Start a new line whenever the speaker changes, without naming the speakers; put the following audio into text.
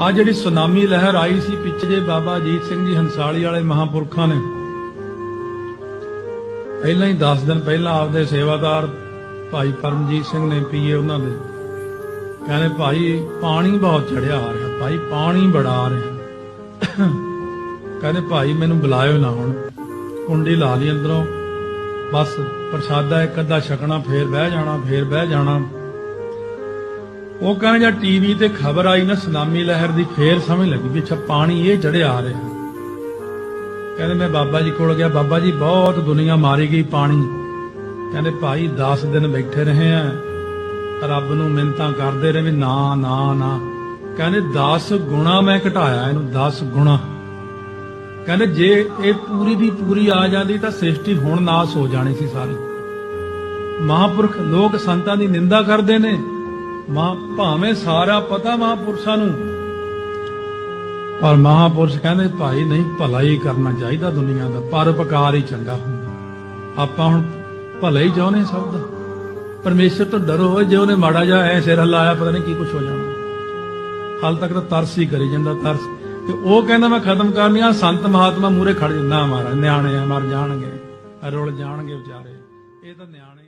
ਆ ਜਿਹੜੀ ਸੁਨਾਮੀ ਲਹਿਰ ਆਈ ਸੀ ਪਿੱਛੇ ਬਾਬਾ ਅਜੀਤ ਸਿੰਘ ਜੀ ਹੰਸਾਲੀ ਵਾਲੇ ਮਹਾਪੁਰਖਾਂ ਨੇ। ਪਹਿਲਾਂ ਹੀ 10 ਦਿਨ ਪਹਿਲਾਂ ਆਪਦੇ ਸੇਵਾਦਾਰ ਭਾਈ ਪਰਮਜੀਤ ਸਿੰਘ ਨੇ ਪੀਏ ਉਹਨਾਂ ਦੇ। ਕਹਿੰਦੇ, ਭਾਈ, ਪਾਣੀ ਬਹੁਤ ਚੜਿਆ ਆ ਰਿਹਾ, ਭਾਈ, ਪਾਣੀ ਬੜਾ ਆ ਰਿਹਾ। ਕਹਿੰਦੇ, ਭਾਈ, ਮੈਨੂੰ ਬੁਲਾਇਓ ਨਾ ਹੁਣ। ਕੁੰਡੀ ਲਾ ਲਈ ਅੰਦਰੋਂ। ਬਸ ਪ੍ਰਸ਼ਾਦਾ ਇੱਕ ਅੱਧਾ ਛਕਣਾ, ਫੇਰ ਬਹਿ ਜਾਣਾ, ਫੇਰ ਬਹਿ ਜਾਣਾ। ਉਹ ਕਹਿੰਦੇ ਜਾਂ ਟੀਵੀ ਤੇ ਖਬਰ ਆਈ ਨਾ, ਸੁਨਾਮੀ ਲਹਿਰ ਦੀ ਫੇਰ ਸਮਝ ਲੱਗੀ ਵੀ ਅੱਛਾ, ਪਾਣੀ ਇਹ ਚੜਿਆ ਆ ਰਿਹਾ। ਕਹਿੰਦੇ ਮੈਂ ਬਾਬਾ ਜੀ ਕੋਲ ਗਿਆ, ਬਾਬਾ ਜੀ ਬਹੁਤ ਦੁਨੀਆ ਮਾਰੀ ਗਈ ਪਾਣੀ। ਕਹਿੰਦੇ ਭਾਈ 10 ਦਿਨ ਬੈਠੇ ਰਹੇ ਆ, ਰੱਬ ਨੂੰ ਮਿੰਤਾਂ ਕਰਦੇ ਰਹੇ ਵੀ ਨਾ ਨਾ ਨਾ। ਕਹਿੰਦੇ 10 ਗੁਣਾ ਮੈਂ ਘਟਾਇਆ ਇਹਨੂੰ 10 ਗੁਣਾ। ਕਹਿੰਦੇ ਜੇ ਇਹ ਪੂਰੀ ਦੀ ਪੂਰੀ ਆ ਜਾਂਦੀ ਤਾਂ ਸ੍ਰਿਸ਼ਟੀ ਹੁਣ ਨਾਸ ਹੋ ਜਾਣੀ ਸੀ ਸਾਰੀ। ਮਹਾਪੁਰਖ ਲੋਕ ਸੰਤਾਂ ਦੀ ਨਿੰਦਾ ਕਰਦੇ ਨੇ। ਮਾ ਭਾਵੇਂ ਸਾਰਾ ਪਤਾ ਮਹਾਪੁਰਸ਼ਾਂ ਨੂੰ, ਪਰ ਮਹਾਪੁਰਸ਼ ਕਹਿੰਦੇ, ਭਾਈ ਨਹੀਂ ਭਲਾ ਹੀ ਕਰਨਾ ਚਾਹੀਦਾ ਦੁਨੀਆ ਦਾ ਪਰਉਪਕਾਰ ਹੀ ਚੰਗਾ ਹੁੰਦਾ। ਆਪਾਂ ਹੁਣ ਭਲਾ ਹੀ ਚਾਹੁੰਦੇ ਸਭ ਦਾ। ਪਰਮੇਸ਼ਰ ਤੋਂ ਡਰੋ ਹੋਏ, ਜੇ ਉਹਨੇ ਮਾੜਾ ਜਿਹਾ ਐ ਸਿਰ ਹਲਾਇਆ, ਪਤਾ ਨਹੀਂ ਕੀ ਕੁਝ ਹੋ ਜਾਣਾ। ਹਾਲ ਤੱਕ ਤਾਂ ਤਰਸ ਹੀ ਕਰੀ ਜਾਂਦਾ, ਤਰਸ। ਤੇ ਉਹ ਕਹਿੰਦਾ, ਮੈਂ ਖਤਮ ਕਰਨੀ ਆ, ਸੰਤ ਮਹਾਤਮਾ ਮੂਰੇ ਖੜ ਜਾਂਦਾ ਮਾਰਾ ਨਿਆਣੇ ਆ, ਮਰ ਜਾਣਗੇ, ਰੁੱਲ ਜਾਣਗੇ ਵਿਚਾਰੇ। ਇਹ ਤਾਂ ਨਿਆਣੇ